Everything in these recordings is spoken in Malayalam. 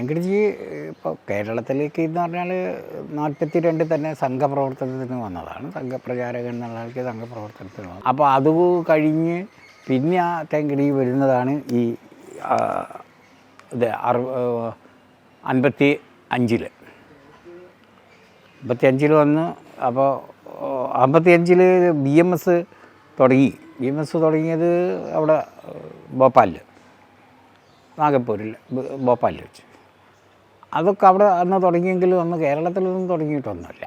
ടാങ്കഡ്ജി ഇപ്പോൾ കേരളത്തിലേക്ക് എന്ന് പറഞ്ഞാൽ നാൽപ്പത്തി രണ്ട് തന്നെ സംഘപ്രവർത്തനത്തിന് വന്നതാണ്. സംഘപ്രചാരകൻ എന്നുള്ള ആൾക്ക് സംഘപ്രവർത്തനത്തിന് വന്നത്. അപ്പോൾ അത് കഴിഞ്ഞ് പിന്നെ ആ തേങ്കടി വരുന്നതാണ് ഈ ഇത് അറു അൻപത്തി അഞ്ചിൽ അമ്പത്തി അഞ്ചിൽ വന്ന് അപ്പോൾ അമ്പത്തി അഞ്ചിൽ ബി എം എസ് തുടങ്ങി. ബി എം എസ് തുടങ്ങിയത് അവിടെ ഭോപ്പാലിൽ നാഗപ്പൂരിൽ ഭോപ്പാലിൽ വെച്ച്. അതൊക്കെ അവിടെ അന്ന് തുടങ്ങിയെങ്കിലും അന്ന് കേരളത്തിലൊന്നും തുടങ്ങിയിട്ടൊന്നുമില്ല.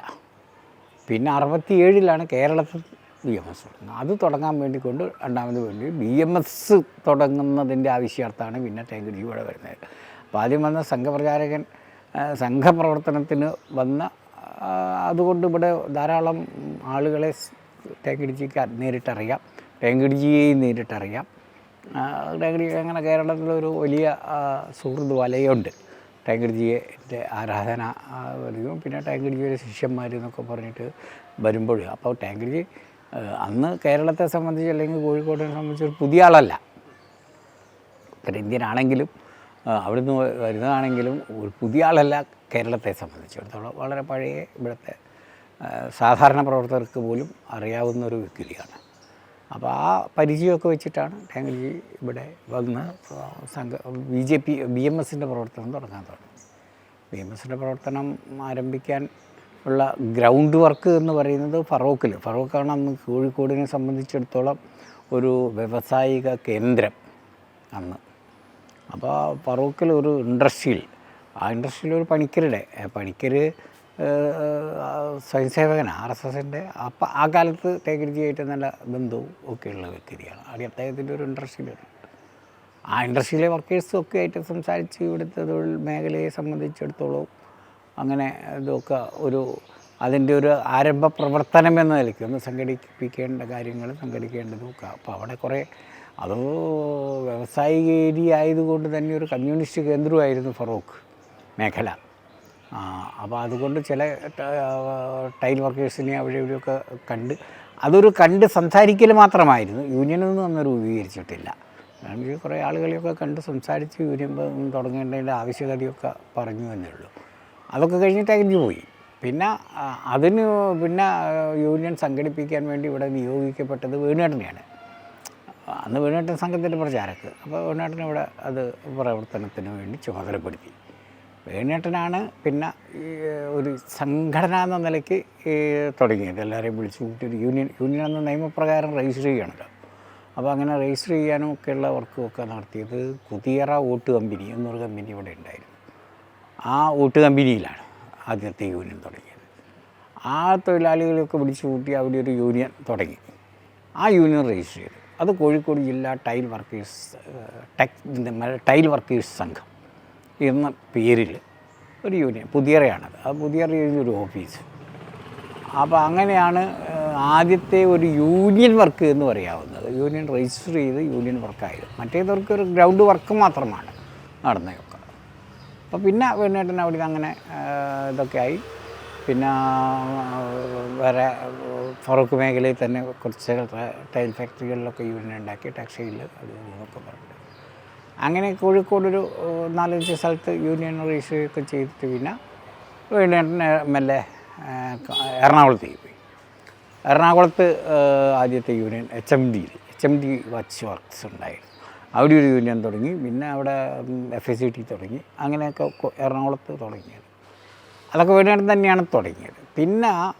പിന്നെ അറുപത്തി ഏഴിലാണ് കേരളത്തിൽ ബി എം എസ് തുടങ്ങുന്നത് അത് തുടങ്ങാൻ വേണ്ടി കൊണ്ട് രണ്ടാമത് വേണ്ടി ബി എം എസ് തുടങ്ങുന്നതിന്റെ ആവശ്യാർത്ഥമാണ് പിന്നെ ടാങ്ക് ഇവിടെ വരുന്നത്. അപ്പോൾ ആദ്യം വന്ന സംഘപ്രചാരകൻ സംഘപ്രവർത്തനത്തിന് വന്ന അതുകൊണ്ട് ഇവിടെ ധാരാളം ആളുകളെ ടാങ്കിടിജിക്ക് നേരിട്ടറിയാം. ടാങ്കിടിജിയെയും നേരിട്ടറിയാം. ടാങ്കിടി അങ്ങനെ കേരളത്തിലൊരു വലിയ സുഹൃത് വലയുണ്ട്. ടാങ്കിടിജിയുടെ ആരാധന വരികയും പിന്നെ ടാങ്കിടിജിയുടെ ശിഷ്യന്മാർ എന്നൊക്കെ പറഞ്ഞിട്ട് വരുമ്പോൾ അപ്പോൾ ടൈഗർജി അന്ന് കേരളത്തെ സംബന്ധിച്ച് അല്ലെങ്കിൽ കോഴിക്കോടിനെ സംബന്ധിച്ച് ഒരു പുതിയ ആളല്ല. ഉത്തരേന്ത്യനാണെങ്കിലും അവിടുന്ന് വരുന്നതാണെങ്കിലും ഒരു പുതിയ ആളല്ല കേരളത്തെ സംബന്ധിച്ചിടത്തോളം വളരെ പഴയ ഇവിടുത്തെ സാധാരണ പ്രവർത്തകർക്ക് പോലും അറിയാവുന്ന ഒരു വ്യക്തിയാണ്. അപ്പോൾ ആ പരിചയമൊക്കെ വെച്ചിട്ടാണ് ടാങ്കൽജി ഇവിടെ വന്ന് സംഘ B J P B M എസിന്റെ പ്രവർത്തനം തുടങ്ങാൻ തുടങ്ങി. ബി എം എസിന്റെ പ്രവർത്തനം ആരംഭിക്കാൻ ഉള്ള ഗ്രൗണ്ട് വർക്ക് എന്ന് പറയുന്നത് ഫറോക്കിൽ ഫറോക്കാണ് അന്ന് കോഴിക്കോടിനെ സംബന്ധിച്ചിടത്തോളം ഒരു വ്യവസായിക കേന്ദ്രം അന്ന്. അപ്പോൾ ഫറോക്കിൽ ഒരു ഇൻഡസ്ട്രിയിൽ ആ ഇൻഡസ്ട്രിയിൽ ഒരു പണിക്കരുടെ പണിക്കർ സ്വയംസേവകനാണ് ആർ എസ് എസിന്റെ. അപ്പം ആ കാലത്ത് ടേക്കരിജിയായിട്ട് നല്ല ബന്ധവും ഒക്കെയുള്ള വ്യക്തിയാണ്. അവിടെ അദ്ദേഹത്തിന്റെ ഒരു ഇൻഡസ്ട്രിയിലുണ്ട് ആ ഇൻഡസ്ട്രിയിലെ വർക്കേഴ്സും ഒക്കെ ആയിട്ട് സംസാരിച്ച് ഇവിടുത്തെ തൊഴിൽ മേഖലയെ സംബന്ധിച്ചിടത്തോളം അങ്ങനെ ഇതൊക്കെ ഒരു അതിന്റെ ഒരു ആരംഭ പ്രവർത്തനം എന്ന നിലയ്ക്ക് ഒന്ന് സംഘടിപ്പിക്കേണ്ട കാര്യങ്ങൾ സംഘടിക്കേണ്ടതും ഒക്കെ അപ്പോൾ അവിടെ കുറേ അത് വ്യവസായിക ഏരിയ ആയതുകൊണ്ട് തന്നെ ഒരു കമ്മ്യൂണിസ്റ്റ് കേന്ദ്രമായിരുന്നു ഫറോക്ക് മേഖല. അപ്പോൾ അതുകൊണ്ട് ചില ടൈൽ വർക്കേഴ്സിനെ അവിടെ ഇവിടെയൊക്കെ കണ്ട് അതൊരു കണ്ട് സംസാരിക്കൽ മാത്രമായിരുന്നു. യൂണിയനൊന്നും അന്ന് രൂപീകരിച്ചിട്ടില്ല. കുറേ ആളുകളെയൊക്കെ കണ്ട് സംസാരിച്ച് യൂണിയൻ തുടങ്ങേണ്ടതിന്റെ ആവശ്യകതയൊക്കെ പറഞ്ഞു എന്നേ ഉള്ളൂ. അതൊക്കെ കഴിഞ്ഞിട്ട് അകഞ്ഞു പോയി. പിന്നെ അതിന് പിന്നെ യൂണിയൻ സംഘടിപ്പിക്കാൻ വേണ്ടി ഇവിടെ നിയോഗിക്കപ്പെട്ടത് വേണുവേട്ടനെയാണ്. അന്ന് വേണുവേട്ടൻ സംഘത്തിന്റെ പ്രചാരക്ക് അപ്പോൾ വേണുവേട്ടൻ ഇവിടെ അത് പ്രവർത്തനത്തിന് വേണ്ടി ചുമതലപ്പെടുത്തി. വേണുവേട്ടനാണ് പിന്നെ ഒരു സംഘടന എന്ന നിലയ്ക്ക് തുടങ്ങിയത്. എല്ലാവരെയും വിളിച്ചു കൂട്ടി ഒരു യൂണിയൻ യൂണിയൻ എന്ന നിയമപ്രകാരം രജിസ്റ്റർ ചെയ്യണമല്ലോ അപ്പോൾ അങ്ങനെ രജിസ്റ്റർ ചെയ്യാനും ഒക്കെയുള്ള വർക്കും ഒക്കെ നടത്തിയത് കുതിയറ വോട്ട് കമ്പനി എന്നൊരു കമ്പനി ഇവിടെ ഉണ്ടായിരുന്നു. ആ വോട്ട് കമ്പനിയിലാണ് ആദ്യത്തെ യൂണിയൻ തുടങ്ങിയത്. ആ തൊഴിലാളികളെയൊക്കെ വിളിച്ചു കൂട്ടി അവിടെ ഒരു യൂണിയൻ തുടങ്ങി. ആ യൂണിയൻ രജിസ്റ്റർ ചെയ്തു. അത് കോഴിക്കോട് ജില്ലാ tile workers textile workers സംഘം. എന്ന പേരിൽ ഒരു യൂണിയൻ പുതിയറയാണത്. ആ പുതിയറ ഒരു ഓഫീസ്. അപ്പോൾ അങ്ങനെയാണ് ആദ്യത്തെ ഒരു യൂണിയൻ വർക്ക് എന്ന് പറയാവുന്നത്. യൂണിയൻ രജിസ്റ്റർ ചെയ്ത് യൂണിയൻ വർക്കായത്. മറ്റേതവർക്ക് ഒരു ഗ്രൗണ്ട് വർക്ക് മാത്രമാണ് നടന്നതൊക്കെ. അപ്പോൾ പിന്നെ വേണേട്ടൻ അവിടെ അങ്ങനെ ഇതൊക്കെ ആയി. പിന്നെ വേറെ ഫറൂഖ് മേഖലയിൽ തന്നെ കുറച്ച് ടൈൽ ഫാക്ടറികളിലൊക്കെ യൂണിയൻ ഉണ്ടാക്കി ടെക്സ്റ്റൈലിൽ അത് പറഞ്ഞു. അങ്ങനെ കോഴിക്കോടൊരു നാലഞ്ച് സ്ഥലത്ത് യൂണിയൻ രജിസ്റ്റർ ഒക്കെ ചെയ്തിട്ട് പിന്നെ വീണ്ടും മെല്ലെ എറണാകുളത്തേക്ക് പോയി. എറണാകുളത്ത് ആദ്യത്തെ യൂണിയൻ എച്ച് എം ഡിയിൽ H M D watch works ഉണ്ടായിരുന്നു. അവിടെ ഒരു യൂണിയൻ തുടങ്ങി. പിന്നെ അവിടെ എഫ് എസ് സി ടി തുടങ്ങി. അങ്ങനെയൊക്കെ എറണാകുളത്ത് തുടങ്ങിയത്. അതൊക്കെ വീണ്ടും തന്നെയാണ് തുടങ്ങിയത്. പിന്നെ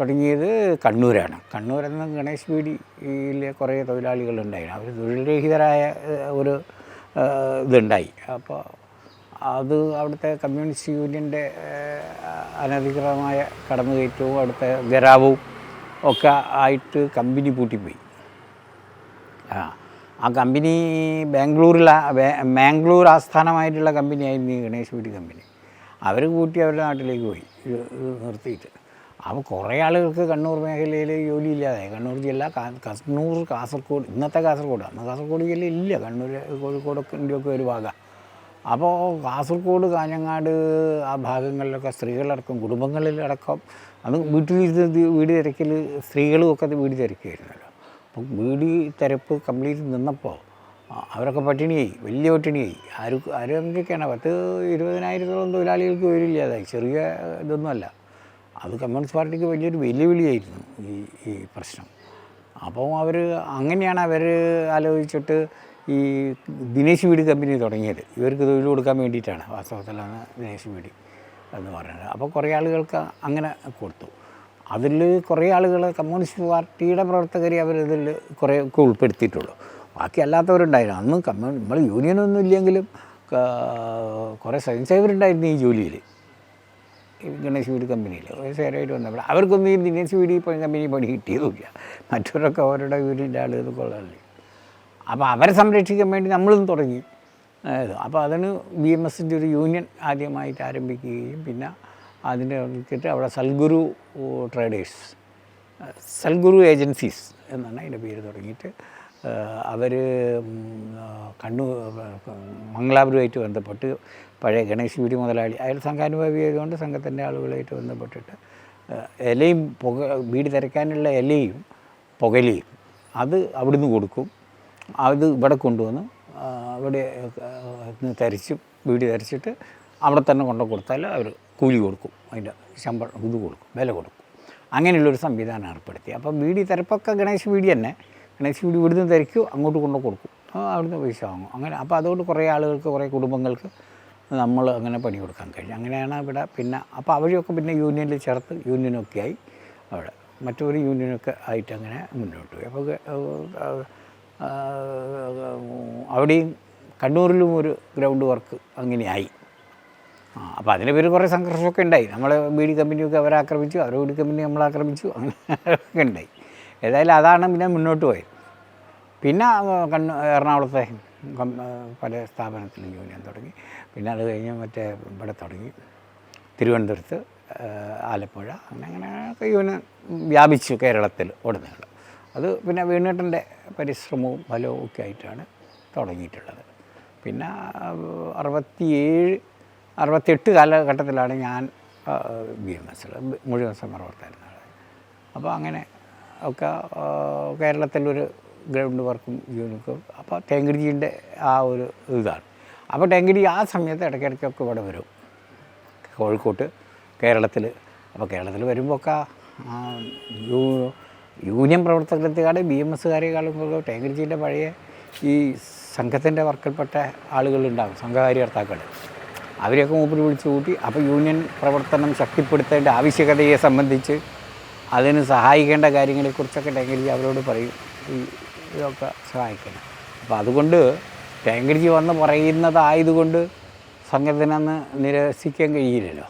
തുടങ്ങിയത് കണ്ണൂരാണ്. കണ്ണൂരെന്ന് ഗണേഷ് ബീഡിയിലെ കുറേ തൊഴിലാളികളുണ്ടായിരുന്നു. അവർ തൊഴിൽരഹിതരായ ഒരു ഇതുണ്ടായി. അപ്പോൾ അത് അവിടുത്തെ കമ്മ്യൂണിസ്റ്റ് യൂണിയന്റെ അനധികൃതമായ കടന്നുകയറ്റവും അവിടുത്തെ ഗരാവും ഒക്കെ ആയിട്ട് കമ്പനി പൂട്ടിപ്പോയി. ആ ആ കമ്പനി ബാംഗ്ലൂരിൽ ബാംഗ്ലൂർ ആസ്ഥാനമായിട്ടുള്ള കമ്പനിയായിരുന്നു ഈ ഗണേഷ് വീട്ടി കമ്പനി. അവർ കൂട്ടി അവരുടെ നാട്ടിലേക്ക് പോയി നിർത്തിയിട്ട്. അപ്പോൾ കുറേ ആളുകൾക്ക് കണ്ണൂർ മേഖലയിൽ ജോലി ഇല്ലാതെ കണ്ണൂർ ജില്ല കണ്ണൂർ കാസർഗോഡ് ഇന്നത്തെ കാസർഗോഡ് അന്ന് കാസർഗോഡ് ജില്ല ഇല്ല. കണ്ണൂർ കോഴിക്കോടൊക്കെ ഒരു ഭാഗം. അപ്പോൾ കാസർഗോഡ് കാഞ്ഞങ്ങാട് ആ ഭാഗങ്ങളിലൊക്കെ സ്ത്രീകളടക്കം കുടുംബങ്ങളിലടക്കം അത് വീട്ടിലിരുന്ന് വീട് തിരക്കിൽ സ്ത്രീകളും ഒക്കെ വീട് തിരക്കുമായിരുന്നല്ലോ അപ്പം വീട് തിരപ്പ് കംപ്ലീറ്റ് നിന്നപ്പോൾ അവരൊക്കെ പട്ടിണിയായി വലിയ പട്ടിണിയായി. ആരും ആരും എന്തൊക്കെയാണ്? പത്ത് ഇരുപതിനായിരത്തോളം തൊഴിലാളികൾക്ക് വരില്ലാതായി ചെറിയ ഇതൊന്നുമല്ല അത് കമ്മ്യൂണിസ്റ്റ് പാർട്ടിക്ക് വലിയൊരു വെല്ലുവിളിയായിരുന്നു ഈ ഈ പ്രശ്നം. അപ്പോൾ അവർ അങ്ങനെയാണ് അവർ ആലോചിച്ചിട്ട് ഈ ദിനേശ് വീട് കമ്പനി തുടങ്ങിയത്. ഇവർക്ക് തൊഴിൽ കൊടുക്കാൻ വേണ്ടിയിട്ടാണ്. വാസ്തവത്തിലാണ് ദിനേശ് വീട് എന്ന് പറയുന്നത്. അപ്പോൾ കുറേ ആളുകൾക്ക് അങ്ങനെ കൊടുത്തു. അതിൽ കുറേ ആളുകൾ കമ്മ്യൂണിസ്റ്റ് പാർട്ടിയുടെ പ്രവർത്തകരെ അവരിതിൽ കുറേ ഒക്കെ ഉൾപ്പെടുത്തിയിട്ടുള്ളൂ. ബാക്കി അല്ലാത്തവരുണ്ടായിരുന്നു. അന്ന് കമ്മ്യൂണി നമ്മൾ യൂണിയനൊന്നും ഇല്ലെങ്കിലും കുറേ സ്വയംസേവരുണ്ടായിരുന്നു ഈ ജോലിയിൽ ഗണേശ് വീട് കമ്പനിയിൽ വയസ്സുകാരായിട്ട് വന്നപ്പോൾ അവർക്കൊന്നും ഈ ദിനേശ് വീട് പണി കമ്പനി പണി കിട്ടിയതുമില്ല. മറ്റവരൊക്കെ അവരുടെ വീടിന്റെ ആളുകൾ കൊള്ളാറില്ല അപ്പോൾ അവരെ സംരക്ഷിക്കാൻ വേണ്ടി നമ്മളും തുടങ്ങി. അപ്പോൾ അതിന് ബി എം എസിന്റെ ഒരു യൂണിയൻ ആദ്യമായിട്ട് ആരംഭിക്കുകയും പിന്നെ അതിന്റെ ഇറക്കിയിട്ട് അവിടെ സൽഗുരു ട്രേഡേഴ്സ് സൽഗുരു ഏജൻസീസ് എന്നാണ് അതിന്റെ പേര് തുടങ്ങിയിട്ട് അവർ കണ്ണൂർ മംഗലാപുരമായിട്ട് ബന്ധപ്പെട്ട് പഴയ ഗണേശ് വീടി മുതലാളി അയാൾ സംഘാനുഭാവി ആയതുകൊണ്ട് സംഘത്തിന്റെ ആളുകളായിട്ട് ബന്ധപ്പെട്ടിട്ട് ഇലയും പുക വീട് തിരക്കാനുള്ള ഇലയും പുകലിയും അത് അവിടുന്ന് കൊടുക്കും. അത് ഇവിടെ കൊണ്ടുവന്ന് അവിടെ തരിച്ച് വീട് തരിച്ചിട്ട് അവിടെ തന്നെ കൊണ്ടു കൊടുത്താൽ അവർ കൂലി കൊടുക്കും. അതിന്റെ ശമ്പളം ഇത് കൊടുക്കും വില കൊടുക്കും. അങ്ങനെയുള്ളൊരു സംവിധാനം ഏർപ്പെടുത്തി. അപ്പം വീടി തിരപ്പൊക്കെ ഗണേശ് വീടി തന്നെ. വീടി ഇവിടുന്ന് തിരക്കും അങ്ങോട്ട് കൊണ്ടു കൊടുക്കും. അവിടുന്ന് പൈസ വാങ്ങും. അങ്ങനെ അപ്പോൾ അതുകൊണ്ട് കുറേ ആളുകൾക്ക് കുറേ കുടുംബങ്ങൾക്ക് നമ്മൾ അങ്ങനെ പണി കൊടുക്കാൻ കഴിഞ്ഞു അങ്ങനെയാണ് ഇവിടെ പിന്നെ അപ്പോൾ അവരെയൊക്കെ പിന്നെ യൂണിയനിൽ ചേർത്ത് യൂണിയനൊക്കെ ആയി അവിടെ. മറ്റൊരു യൂണിയനൊക്കെ ആയിട്ട് അങ്ങനെ മുന്നോട്ട് പോയി. അപ്പോൾ അവിടെയും കണ്ണൂരിലും ഒരു ഗ്രൗണ്ട് വർക്ക് അങ്ങനെയായി ആ അപ്പോൾ അതിന് പേര് കുറേ സംഘർഷമൊക്കെ ഉണ്ടായി. നമ്മളെ ബി ഡി കമ്പനിയൊക്കെ അവരെ ആക്രമിച്ചു അവരെ ബീഡി കമ്പനി നമ്മളെ ആക്രമിച്ചു അങ്ങനെ ഒക്കെ ഉണ്ടായി. ഏതായാലും അതാണ് പിന്നെ മുന്നോട്ട് പോയത്. പിന്നെ കണ്ണു എറണാകുളത്തെ പല സ്ഥാപനത്തിലും യൂണിയൻ തുടങ്ങി. പിന്നെ അത് കഴിഞ്ഞ് മറ്റേ ഇവിടെ തുടങ്ങി. തിരുവനന്തപുരത്ത് ആലപ്പുഴ അങ്ങനെ അങ്ങനെ യൂണിയൻ വ്യാപിച്ചു കേരളത്തിൽ ഉടനീളം അത് പിന്നെ വേണുട്ടന്റെ പരിശ്രമവും ഫലവും ഒക്കെ ആയിട്ടാണ് തുടങ്ങിയിട്ടുള്ളത്. പിന്നെ അറുപത്തിയേഴ് അറുപത്തെട്ട് കാലഘട്ടത്തിലാണ് ഞാൻ ബി എം എസ് മുഴുവൻ സമരവർത്തായിരുന്നത് അപ്പോൾ അങ്ങനെ ഒക്കെ കേരളത്തിലൊരു ഗ്രൗണ്ട് വർക്കും യൂണിക്കും അപ്പോൾ ടെങ്കിടിജിന്റെ ആ ഒരു ഇതാണ്. അപ്പോൾ ടെങ്കിടി ആ സമയത്ത് ഇടയ്ക്കിടയ്ക്കൊക്കെ ഇവിടെ വരും. കോഴിക്കോട്ട് കേരളത്തിൽ അപ്പോൾ കേരളത്തിൽ വരുമ്പോൾ ഒക്കെ യൂണിയൻ പ്രവർത്തകരെക്കാട് ബി എം എസ്സുകാരെക്കാളും ടെങ്കിടിജിന്റെ പഴയ ഈ സംഘത്തിന്റെ വർക്കിൽപ്പെട്ട ആളുകളുണ്ടാകും സംഘകാര്യകർത്താക്കൾ അവരെയൊക്കെ മൂപ്പിൽ വിളിച്ചു കൂട്ടി അപ്പോൾ യൂണിയൻ പ്രവർത്തനം ശക്തിപ്പെടുത്തേണ്ട ആവശ്യകതയെ സംബന്ധിച്ച് അതിന് സഹായിക്കേണ്ട കാര്യങ്ങളെക്കുറിച്ചൊക്കെ ടെങ്കിടിജി അവരോട് പറയും. ഈ ഇതൊക്കെ സഹായിക്കണം. അപ്പോൾ അതുകൊണ്ട് ടെങ്കിടിജി വന്ന് പറയുന്നതായതുകൊണ്ട് സംഘത്തിനന്ന് നിരസിക്കാൻ കഴിയില്ലല്ലോ.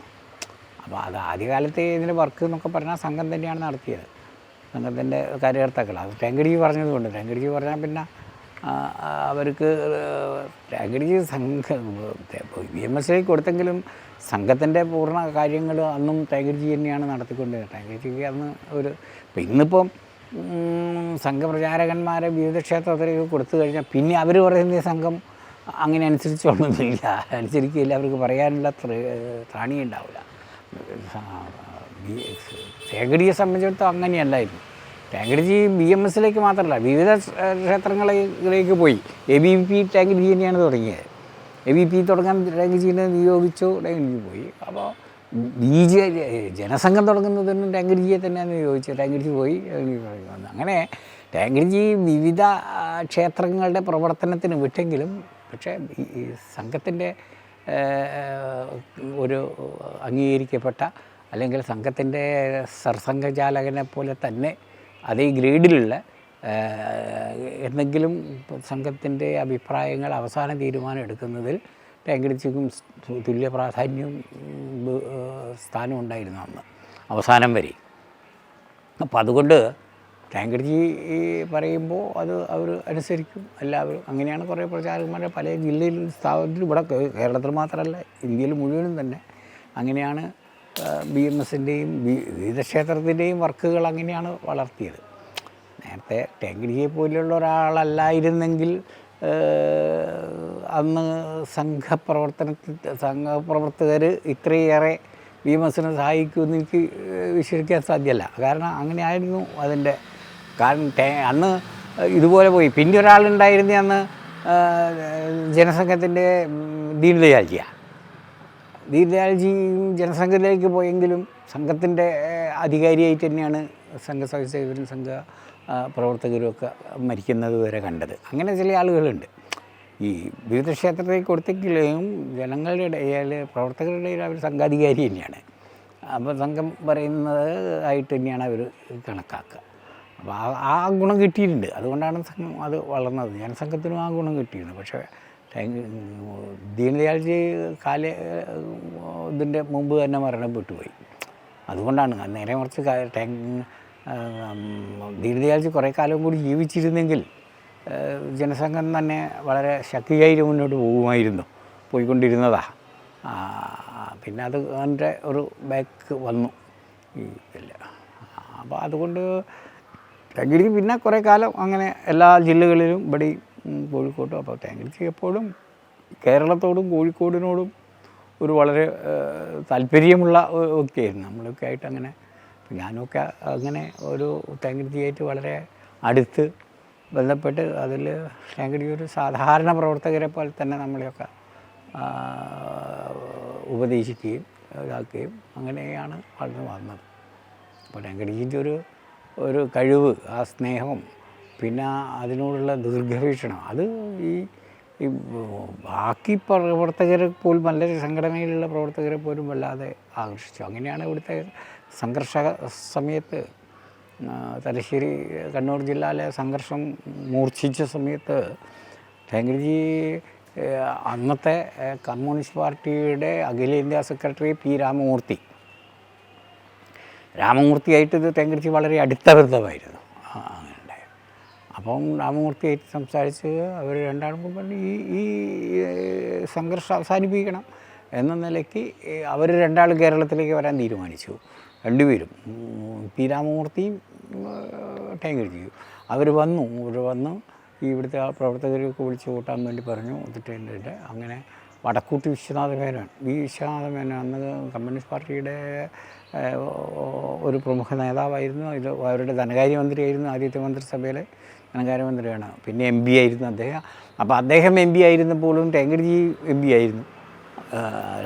അപ്പോൾ അത് ആദ്യകാലത്ത് ഇതിന്റെ വർക്ക് എന്നൊക്കെ പറഞ്ഞാൽ സംഘം തന്നെയാണ് നടത്തിയത്. സംഘത്തിന്റെ കാര്യകർത്താക്കൾ. അത് ടെങ്കിടിജി പറഞ്ഞതുകൊണ്ട്. ടെങ്കിടിജി പറഞ്ഞാൽ പിന്നെ അവർക്ക് ടെങ്കിടിജി സംഘം വി എം എസ് കൊടുത്തെങ്കിലും സംഘത്തിന്റെ പൂർണ കാര്യങ്ങൾ അന്നും ടെങ്കിടിജി തന്നെയാണ് നടത്തിക്കൊണ്ടിരുന്നത്. ടെങ്കിടിജിക്ക് അന്ന് ഒരു ഇപ്പം ഇന്നിപ്പം സംഘപ്രചാരകന്മാരെ വിവിധ ക്ഷേത്രത്തിലേക്ക് കൊടുത്തു കഴിഞ്ഞാൽ പിന്നെ അവർ പറയുന്ന സംഘം അങ്ങനെ അനുസരിച്ചൊന്നുമില്ല അനുസരിക്കില്ല അവർക്ക് പറയാനുള്ള ത്രാണിയുണ്ടാവില്ല. തേങ്കടിയെ സംബന്ധിച്ചിടത്തോളം അങ്ങനെയല്ലായിരുന്നു. ടാങ്കടിജി ബി എം എസിലേക്ക് മാത്രമല്ല വിവിധ ക്ഷേത്രങ്ങളിലേക്ക് പോയി. എ ബി പി ടാങ്കടിജി തന്നെയാണ് തുടങ്ങിയത്. എ ബി പി തുടങ്ങാൻ ടാങ്കിജീനെ നിയോഗിച്ചു ടാങ്കടിജി പോയി. അപ്പോൾ ബി ജെ ജനസംഘം തുടങ്ങുന്നതിനും ടാങ്കടിജിയെ തന്നെയാണ് നിയോഗിച്ചത്. ടാങ്കടിജി പോയി അങ്ങനെ ടാങ്കടിജി വിവിധ ക്ഷേത്രങ്ങളുടെ പ്രവർത്തനത്തിന് വിട്ടെങ്കിലും പക്ഷേ ഈ സംഘത്തിന്റെ ഒരു അംഗീകരിക്കപ്പെട്ട അല്ലെങ്കിൽ സംഘത്തിന്റെ സർസംഘചാലകനെ പോലെ തന്നെ അതേ ഗ്രേഡിലുള്ള എന്തെങ്കിലും സംഘത്തിന്റെ അഭിപ്രായങ്ങൾ അവസാന തീരുമാനം എടുക്കുന്നതിൽ ടാങ്കിടിച്ചിക്കും തുല്യ പ്രാധാന്യവും സ്ഥാനവും ഉണ്ടായിരുന്നു അന്ന് അവസാനം വരെ. അപ്പോൾ അതുകൊണ്ട് ടാങ്കടിജി പറയുമ്പോൾ അത് അവർ അനുസരിക്കും. എല്ലാവരും അങ്ങനെയാണ് കുറേ പ്രചാരകന്മാരെ പല ജില്ലയിലും സ്ഥാപനത്തിൽ ഇവിടെ കേരളത്തിൽ മാത്രമല്ല ഇന്ത്യയിൽ മുഴുവനും തന്നെ അങ്ങനെയാണ് ബി എം എസിന്റെയും വിവിധ ക്ഷേത്രത്തിന്റെയും വർക്കുകൾ അങ്ങനെയാണ് വളർത്തിയത്. നേരത്തെ ടാങ്കടിജിയെ പോലെയുള്ള ഒരാളല്ലായിരുന്നെങ്കിൽ അന്ന് സംഘപ്രവർത്തനത്തിൽ സംഘപ്രവർത്തകർ ഇത്രയേറെ ബി എം എസിനെ സഹായിക്കുമെന്ന് എനിക്ക് വിശ്വസിക്കാൻ സാധ്യമല്ല. കാരണം അങ്ങനെ ആയിരുന്നു അതിന്റെ കാരണം. അന്ന് ഇതുപോലെ പോയി. പിന്നെ ഒരാളുണ്ടായിരുന്ന അന്ന് ജനസംഘത്തിന്റെ ദീനദയാൽജിയാണ് ദീനദയാൽജിയും ജനസംഘത്തിലേക്ക് പോയെങ്കിലും സംഘത്തിന്റെ അധികാരിയായിട്ട് തന്നെയാണ് സംഘ സ്വയംസേവകരും സംഘ പ്രവർത്തകരുമൊക്കെ മരിക്കുന്നത് വരെ കണ്ടത്. അങ്ങനെ ചില ആളുകളുണ്ട്. ഈ വിവിധ ക്ഷേത്രത്തിലേക്ക് കൊടുത്തെങ്കിലും ജനങ്ങളുടെ ഇടയിൽ പ്രവർത്തകരുടെ ഇടയിൽ അവർ സംഘാധികാരി തന്നെയാണ്. അപ്പോൾ സംഘം പറയുന്നത് ആയിട്ട് തന്നെയാണ് അവർ കണക്കാക്കുക. അപ്പോൾ ആ ഗുണം കിട്ടിയിട്ടുണ്ട്. അതുകൊണ്ടാണ് സംഘം അത് വളർന്നത്. ജനസംഘത്തിനും ആ ഗുണം കിട്ടിയിരുന്നു പക്ഷേ ദീനദയാൽജി കാല ഇതിന്റെ മുമ്പ് തന്നെ മരണപ്പെട്ടു പോയി അതുകൊണ്ടാണ് നേരെ മറിച്ച് ടാങ് ദീനദയാൽജി കുറേ കാലം കൂടി ജീവിച്ചിരുന്നെങ്കിൽ ജനസംഘം തന്നെ വളരെ ശക്തിയായി മുന്നോട്ട് പോകുമായിരുന്നു. പോയിക്കൊണ്ടിരുന്നതാ. പിന്നെ അത് അതിന്റെ ഒരു ബാക്ക് വന്നു. ഈ ഇല്ല. അപ്പോൾ അതുകൊണ്ട് തേങ്കിടിക്ക് പിന്നെ കുറേ കാലം അങ്ങനെ എല്ലാ ജില്ലകളിലും ഇവിടെ കോഴിക്കോട്ടും അപ്പോൾ തേങ്കിടിക്ക് എപ്പോഴും കേരളത്തോടും കോഴിക്കോടിനോടും ഒരു വളരെ താല്പര്യമുള്ള വ്യക്തിയായിരുന്നു നമ്മളൊക്കെ ആയിട്ട് അങ്ങനെ ഞാനൊക്കെ അങ്ങനെ ഒരു തേങ്കിടിയായിട്ട് വളരെ അടുത്ത് ബന്ധപ്പെട്ട് അതിൽ തേങ്കിടി ഒരു സാധാരണ പ്രവർത്തകരെ പോലെ തന്നെ നമ്മളെയൊക്കെ ഉപദേശിക്കുകയും ഇതാക്കുകയും അങ്ങനെയാണ് വളർന്നു വന്നത്. അപ്പോൾ ലങ്കടീന്റെ ഒരു ഒരു കഴിവ് ആ സ്നേഹം പിന്നെ അതിനോടുള്ള ദീർഘവീക്ഷണം. അത് ഈ ഈ ബാക്കി പ്രവർത്തകരെ പോലും നല്ല സംഘടനയിലുള്ള പ്രവർത്തകരെ പോലും വല്ലാതെ ആകർഷിച്ചു. അങ്ങനെയാണ് ഇവിടുത്തെ സംഘർഷ സമയത്ത് തലശ്ശേരി കണ്ണൂർ ജില്ലയിലെ സംഘർഷം മൂർച്ഛിച്ച സമയത്ത് ലങ്കടജി അന്നത്തെ കമ്മ്യൂണിസ്റ്റ് പാർട്ടിയുടെ അഖിലേന്ത്യാ സെക്രട്ടറി പി രാമമൂർത്തി. രാമമൂർത്തിയായിട്ട് ഇത് തേങ്കടിച്ച് വളരെ അടുത്ത ബന്ധമായിരുന്നു. അപ്പം രാമമൂർത്തിയായിട്ട് സംസാരിച്ച് അവർ രണ്ടാളും പറഞ്ഞു ഈ ഈ സംഘർഷം അവസാനിപ്പിക്കണം. എന്ന നിലയ്ക്ക് അവർ രണ്ടാളും കേരളത്തിലേക്ക് വരാൻ തീരുമാനിച്ചു. രണ്ടുപേരും പി രാമമൂർത്തിയും ടേങ്കടിച്ചു അവർ വന്നു ഇവിടെ വന്നു ഇവിടുത്തെ പ്രവർത്തകരെയൊക്കെ വിളിച്ച് കൂട്ടാൻ വേണ്ടി പറഞ്ഞു. ഒത്തിട്ടുണ്ട് അങ്ങനെ വടക്കൂട്ടി വിശ്വനാഥ മേനോൻ വി വിശ്വനാഥ മേനോൻ അന്ന് കമ്മ്യൂണിസ്റ്റ് പാർട്ടിയുടെ ഒരു പ്രമുഖ നേതാവായിരുന്നു. ഇത് അവരുടെ ധനകാര്യമന്ത്രിയായിരുന്നു ആദ്യത്തെ മന്ത്രിസഭയിലെ. ധനകാര്യമന്ത്രിയാണ് പിന്നെ എം പി ആയിരുന്നു അദ്ദേഹം. അപ്പോൾ അദ്ദേഹം എം പി ആയിരുന്നപ്പോഴും ടേങ്കടിജി എം പി ആയിരുന്നു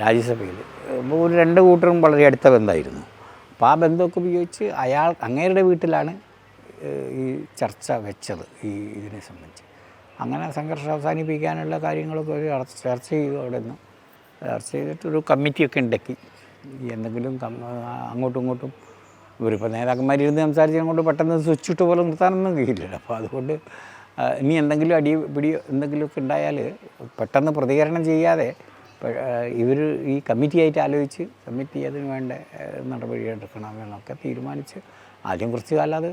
രാജ്യസഭയിൽ അപ്പോൾ ഒരു രണ്ട് കൂട്ടരും വളരെ അടുത്ത ബന്ധമായിരുന്നു അപ്പോൾ ആ ബന്ധമൊക്കെ ഉപയോഗിച്ച് അയാൾ അങ്ങേരുടെ വീട്ടിലാണ് ഈ ചർച്ച വെച്ചത് ഈ ഇതിനെ സംബന്ധിച്ച്. അങ്ങനെ സംഘർഷം അവസാനിപ്പിക്കാനുള്ള കാര്യങ്ങളൊക്കെ ഒരു ചർച്ച ചെയ്തു അവിടെ നിന്ന് ചർച്ച ചെയ്തിട്ട് ഒരു കമ്മിറ്റിയൊക്കെ ഉണ്ടാക്കി. എന്തെങ്കിലും അങ്ങോട്ടും ഇങ്ങോട്ടും ഇവരിപ്പോൾ നേതാക്കന്മാരിരുന്ന് സംസാരിച്ചത് കൊണ്ട് പെട്ടെന്ന് സ്വിച്ച് ഇട്ട് പോലെ നിർത്താനൊന്നും കഴിയില്ലല്ലോ. അപ്പോൾ അതുകൊണ്ട് ഇനി എന്തെങ്കിലും അടി പിടി എന്തെങ്കിലുമൊക്കെ ഉണ്ടായാൽ പെട്ടെന്ന് പ്രതികരണം ചെയ്യാതെ ഇവർ ഈ കമ്മിറ്റിയായിട്ട് ആലോചിച്ച് കമ്മിറ്റി അതിന് വേണ്ട നടപടി എടുക്കണം എന്നൊക്കെ തീരുമാനിച്ച് ആദ്യം കുറച്ച് കാലം അത്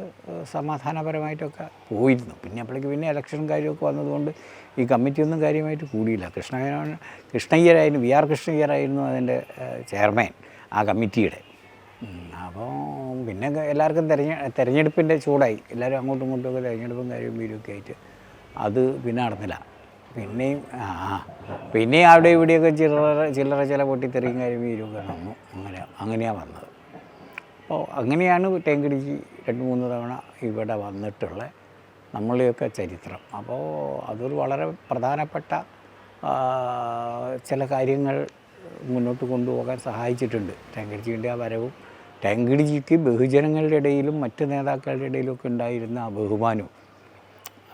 സമാധാനപരമായിട്ടൊക്കെ പോയിരുന്നു. പിന്നെ അപ്പോഴേക്ക് പിന്നെ ഇലക്ഷൻ കാര്യമൊക്കെ വന്നതുകൊണ്ട് ഈ കമ്മിറ്റിയൊന്നും കാര്യമായിട്ട് കൂടിയില്ല. കൃഷ്ണയ്യനാണ് കൃഷ്ണയ്യരായിരുന്നു വി ആർ കൃഷ്ണയ്യരായിരുന്നു അതിന്റെ ചെയർമാൻ ആ കമ്മിറ്റിയുടെ. അപ്പോൾ പിന്നെ എല്ലാവർക്കും തെരഞ്ഞെ തിരഞ്ഞെടുപ്പിന്റെ ചൂടായി. എല്ലാവരും അങ്ങോട്ടും ഇങ്ങോട്ടും ഒക്കെ തിരഞ്ഞെടുപ്പും കാര്യവും വീരൊക്കെ ആയിട്ട്. അത് പിന്നെ നടന്നില്ല. പിന്നെയും ആ. പിന്നെയും അവിടെ ഇവിടെയൊക്കെ ചില്ലറ ചില്ലറ ചില പൊട്ടിത്തെറിയും കാര്യം വീരൊക്കെ വന്നു അങ്ങനെ അങ്ങനെയാണ് വന്നത്. അപ്പോൾ അങ്ങനെയാണ് ടെങ്കിടിച്ച് രണ്ട് മൂന്ന് തവണ ഇവിടെ വന്നിട്ടുള്ള നമ്മളുടെയൊക്കെ ചരിത്രം. അപ്പോൾ അതൊരു വളരെ പ്രധാനപ്പെട്ട ചില കാര്യങ്ങൾ മുന്നോട്ട് കൊണ്ടുപോകാൻ സഹായിച്ചിട്ടുണ്ട്. ടെങ്കിടിച്ചിന്റെ ആ വരവും ടെങ്കിടിജിക്ക് ബഹുജനങ്ങളുടെ ഇടയിലും മറ്റ് നേതാക്കളുടെ ഇടയിലൊക്കെ ഉണ്ടായിരുന്ന ആ ബഹുമാനവും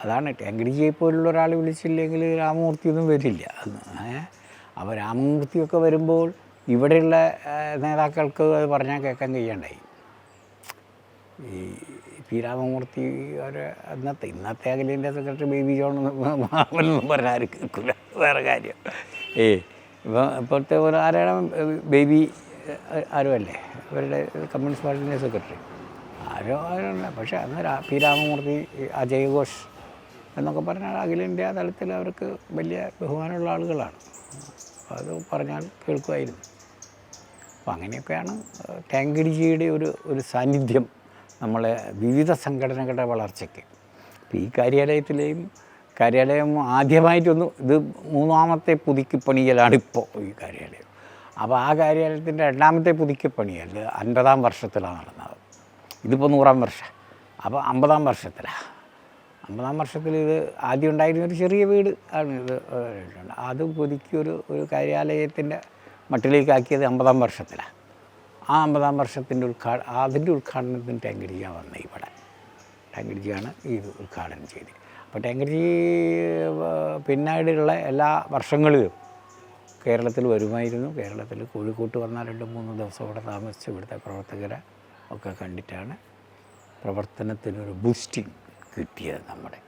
അതാണ് ടാങ്കിഡിജിയെ പോലുള്ള ഒരാൾ വിളിച്ചില്ലെങ്കിൽ രാമമൂർത്തിയൊന്നും വരില്ല. അപ്പോൾ രാമമൂർത്തിയൊക്കെ വരുമ്പോൾ ഇവിടെയുള്ള നേതാക്കൾക്ക് അത് പറഞ്ഞാൽ കേൾക്കാൻ കഴിയണ്ടായി. ഈ പി രാമമൂർത്തി ഒരു അന്നത്തെ ഇന്നത്തെ അഖിലേന്ത്യാ സെക്രട്ടറി ബേബി ജോൺ എന്നൊന്നും പറഞ്ഞാൽ ആരും കേൾക്കില്ല വേറെ കാര്യം. ഏ ഇപ്പം ഇപ്പോഴത്തെ ഒരു ആരാണ് ബേബി ഏഹ്, ആരും അല്ലേ അവരുടെ കമ്മ്യൂണിസ്റ്റ് പാർട്ടിന്റെ സെക്രട്ടറി. ആരോ ആരുമല്ല പക്ഷേ അന്ന് പി. രാമമൂർത്തി അജയ് ഘോഷ് എന്നൊക്കെ പറഞ്ഞാൽ അഖിലേന്ത്യാ തലത്തിൽ അവർക്ക് വലിയ ബഹുമാനമുള്ള ആളുകളാണ്. അത് പറഞ്ഞാൽ കേൾക്കുമായിരുന്നു. അപ്പം അങ്ങനെയൊക്കെയാണ് ടാങ്കിഡിജിയുടെ ഒരു ഒരു സാന്നിധ്യം നമ്മളെ വിവിധ സംഘടനകളുടെ വളർച്ചയ്ക്ക്. അപ്പം ഈ കാര്യാലയത്തിലെയും കാര്യാലയം ആദ്യമായിട്ടൊന്ന് ഇത് മൂന്നാമത്തെ പുതുക്കിപ്പണിയലാണ് ഇപ്പോൾ ഈ കാര്യാലയം. അപ്പോൾ ആ കാര്യാലയത്തിന്റെ രണ്ടാമത്തെ പുതുക്കിപ്പണിയല്ല? അൻപതാം വർഷത്തിലാണ് നടന്നത്. ഇതിപ്പോൾ നൂറാം വർഷം. അപ്പോൾ അമ്പതാം വർഷത്തിലാണ് അമ്പതാം വർഷത്തിൽ ഇത് ആദ്യം ഉണ്ടായിരുന്ന ഒരു ചെറിയ വീട് ആണ് ഇത് അത് പുതുക്കി ഒരു ഒരു കാര്യാലയത്തിന്റെ മട്ടിലേക്കാക്കിയത് അമ്പതാം വർഷത്തിലാണ് ആ അമ്പതാം വർഷത്തിന്റെ ഉദ്ഘാട അതിന്റെ ഉദ്ഘാടനത്തിന് ടാങ്കിടിക്കാൻ വന്നത് ഇവിടെ. ടാങ്കടിജിയാണ് ഇത് ഉദ്ഘാടനം ചെയ്തത്. അപ്പോൾ ടാങ്കടിജി പിന്നീടുള്ള എല്ലാ വർഷങ്ങളിലും കേരളത്തിൽ വരുമായിരുന്നു. കേരളത്തിൽ കോഴിക്കോട്ട് വന്നാൽ രണ്ട് മൂന്ന് ദിവസം അവിടെ താമസിച്ച് ഇവിടുത്തെ പ്രവർത്തകരെ ഒക്കെ കണ്ടിട്ടാണ് പ്രവർത്തനത്തിനൊരു ബൂസ്റ്റിംഗ് കിട്ടിയത് നമ്മുടെ